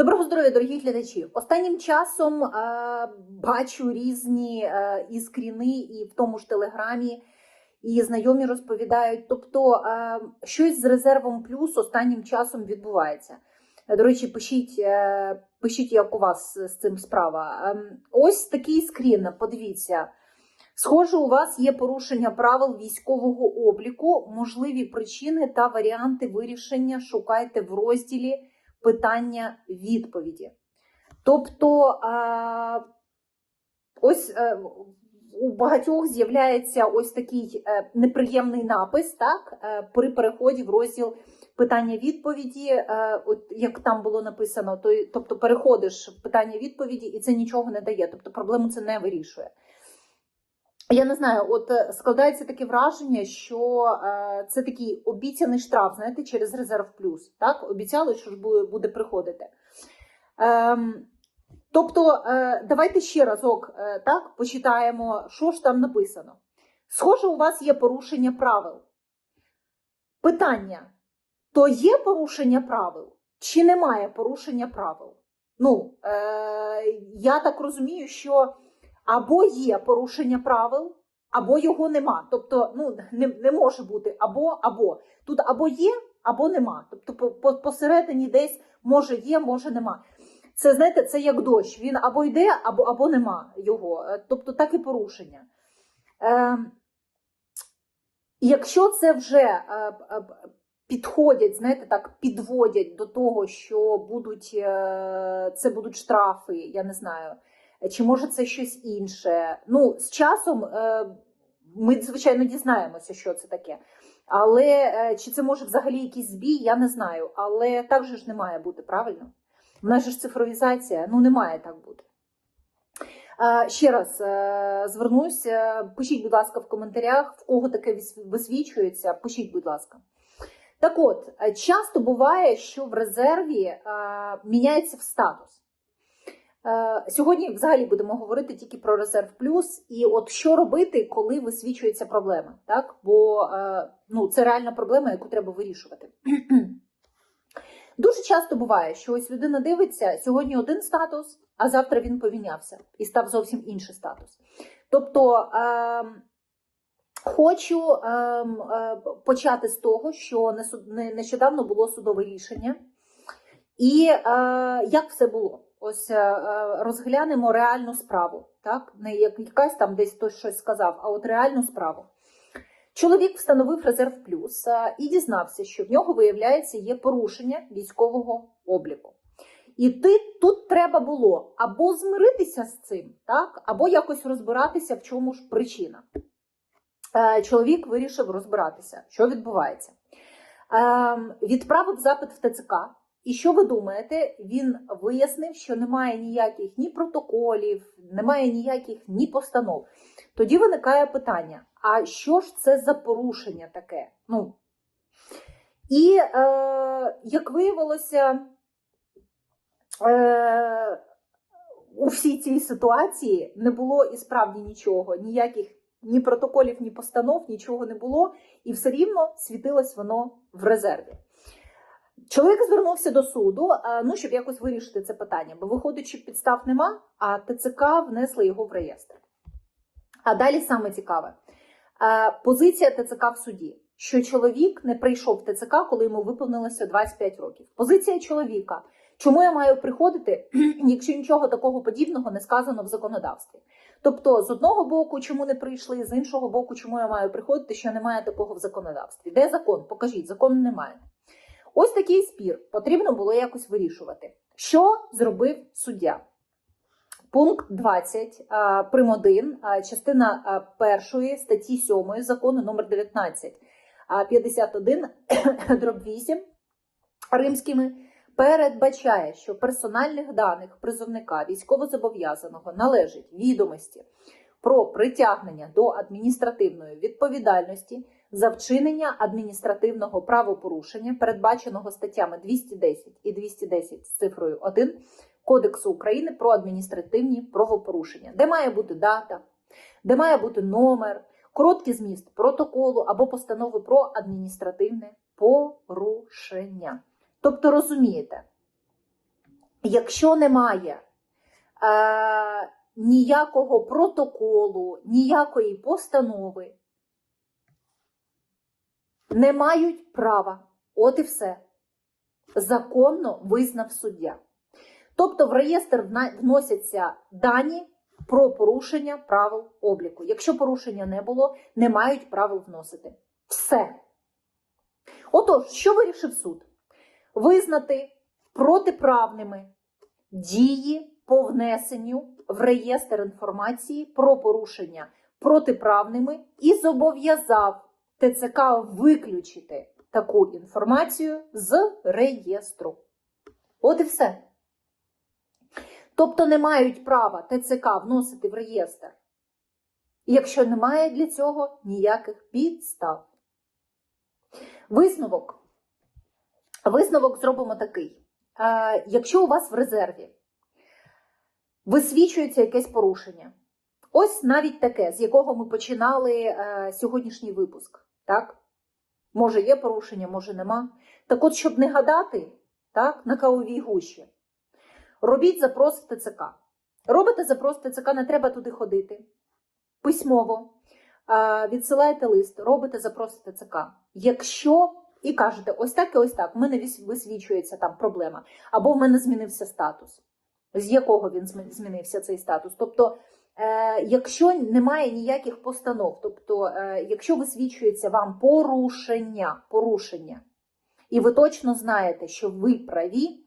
Доброго здоров'я, дорогі глядачі. Останнім часом е, бачу різні е, і і в тому ж телеграмі, і знайомі розповідають. Тобто, е, щось з резервом плюс останнім часом відбувається. Е, До речі, пишіть, е, пишіть, як у вас з цим справа. Ем, ось такий скрін. Подивіться. Схоже, у вас є порушення правил військового обліку, можливі причини та варіанти вирішення шукайте в розділі питання відповіді. Тобто, ось е, у багатьох з'являється ось такий е, неприємний напис, так, е, при переході в розділ питання відповіді, е, от як там було написано, то, тобто переходиш в питання відповіді, і це нічого не дає, тобто проблему це не вирішує. Я не знаю, от е, складається таке враження, що е, це такий обіцяний штраф, знаєте, через резерв плюс. Так, обіцяли, що ж буде, приходити. Ем, тобто, е, давайте ще разок е, так почитаємо, що ж там написано. Схоже, у вас є порушення правил. Питання: то є порушення правил, чи немає порушення правил? Ну, е, я так розумію, що або є порушення правил, або його нема. Тобто, ну не, не може бути або або тут або є, або нема. Тобто, по- по- посередині десь може є, може нема. Це знаєте, це як дощ. Він або йде, або або нема його. Е, Тобто, так і порушення. Е, якщо це вже е, е, підходять, знаєте, так підводять до того, що будуть це будуть штрафи, я не знаю. Чи може це щось інше? Ну, з часом е, ми, звичайно, дізнаємося, що це таке. Але е, чи це може взагалі якийсь збій, я не знаю. Але так же ж не має бути, правильно? В нас же ж цифровізація, ну не має так бути. Ще раз е, звернусь, пишіть, будь ласка, в коментарях, в кого таке висвічується, пишіть, будь ласка. Так от, часто буває, що в резерві міняється в статус. Е, Сьогодні взагалі будемо говорити тільки про резерв плюс, і от що робити, коли висвічується проблема, так? Бо е, ну, це реальна проблема, яку треба вирішувати. Дуже часто буває, що ось людина дивиться сьогодні один статус, а завтра він помінявся і став зовсім інший статус. Тобто е, хочу е, е, почати з того, що не не- нещодавно було судове рішення, і е, як все було? Ось е, е, розглянемо реальну справу, так? Не як якась там десь хтось щось сказав, а от реальну справу. Чоловік встановив резерв плюс е, і дізнався, що в нього, виявляється, є порушення військового обліку. І ти, тут треба було або змиритися з цим, так? або якось розбиратися, в чому ж причина. Чоловік вирішив розбиратися, що відбувається. Ем, Відправив запит в ТЦК. І що ви думаєте? Він вияснив, що немає ніяких ні протоколів, немає ніяких ні постанов. Тоді виникає питання: а що ж це за порушення таке? Ну, і е, як виявилося, е, у всій цій ситуації не було і справді нічого, ніяких ні протоколів, ні постанов, нічого не було, і все рівно світилось воно в резерві. Чоловік звернувся до суду, е, ну, щоб якось вирішити це питання, бо виходить, що підстав нема, а ТЦК внесли його в реєстр. А далі саме цікаве: Е, позиція ТЦК в суді, що чоловік не прийшов в ТЦК, коли йому виповнилося 25 років. Позиція чоловіка. Чому я маю приходити, якщо нічого такого подібного не сказано в законодавстві? Тобто, з одного боку, чому не прийшли, з іншого боку, чому я маю приходити, що немає такого в законодавстві? Де закон? Покажіть, закону немає. Ось такий спір потрібно було якось вирішувати. Що зробив суддя? Пункт 20 а, прим. 1, частина а, першої статті 7 закону номер 19 а, 51 дроб 8 римськими передбачає, що персональних даних призовника військовозобов'язаного належить відомості про притягнення до адміністративної відповідальності за вчинення адміністративного правопорушення, передбаченого статтями 210 і 210 з цифрою 1 Кодексу України про адміністративні правопорушення, де має бути дата, де має бути номер, короткий зміст протоколу або постанови про адміністративне порушення. Тобто, розумієте, якщо немає е, ніякого протоколу, ніякої постанови, не мають права. От і все. Законно визнав суддя. Тобто в реєстр вносяться дані про порушення правил обліку. Якщо порушення не було, не мають права вносити. Все. Отож, що вирішив суд? Визнати протиправними дії по внесенню в реєстр інформації про порушення протиправними і зобов'язав ТЦК виключити таку інформацію з реєстру. От і все. Тобто не мають права ТЦК вносити в реєстр, якщо немає для цього ніяких підстав. Висновок. Висновок зробимо такий. Якщо у вас в резерві висвічується якесь порушення, ось навіть таке, з якого ми починали е, сьогоднішній випуск. Так? Може, є порушення, може нема. Так от, щоб не гадати так, на кавовій гущі, робіть запрос в ТЦК. Робите запрос в ТЦК, не треба туди ходити. Письмово відсилаєте лист, робите запрос в ТЦК. Якщо і кажете, ось так і ось так, в мене висвічується там проблема, або в мене змінився статус. З якого він змінився цей статус? Тобто, якщо немає ніяких постанов, тобто, е, якщо висвічується вам порушення, порушення, і ви точно знаєте, що ви праві,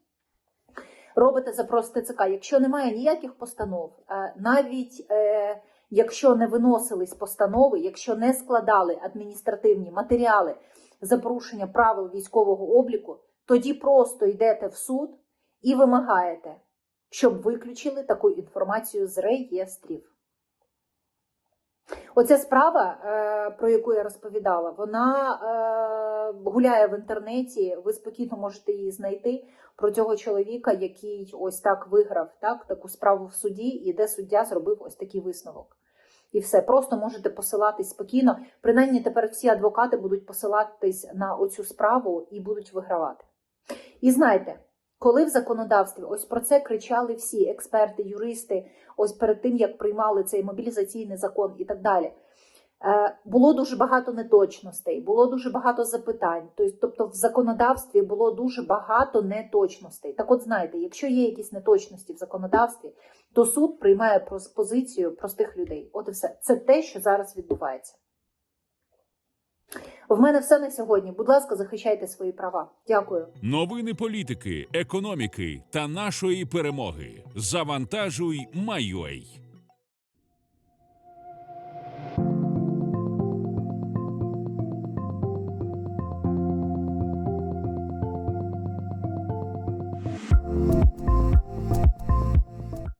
робите запрос ТЦК. Якщо немає ніяких постанов, е, навіть е, якщо не виносились постанови, якщо не складали адміністративні матеріали за порушення правил військового обліку, тоді просто йдете в суд і вимагаєте, щоб виключили таку інформацію з реєстрів. Оця справа, е, про яку я розповідала, вона е, гуляє в інтернеті. Ви спокійно можете її знайти про цього чоловіка, який ось так виграв так, таку справу в суді, і де суддя зробив ось такий висновок. І все, просто можете посилатись спокійно. Принаймні тепер всі адвокати будуть посилатись на оцю справу і будуть вигравати. І знайте, коли в законодавстві ось про це кричали всі експерти, юристи, ось перед тим як приймали цей мобілізаційний закон і так далі. е, Було дуже багато неточностей, було дуже багато запитань. Тобто, тобто в законодавстві було дуже багато неточностей. Так, от знаєте, якщо є якісь неточності в законодавстві, то суд приймає позицію простих людей. От і все. Це те, що зараз відбувається. В мене все на сьогодні. Будь ласка, захищайте свої права. Дякую. Новини політики, економіки та нашої перемоги. Завантажуй, майой.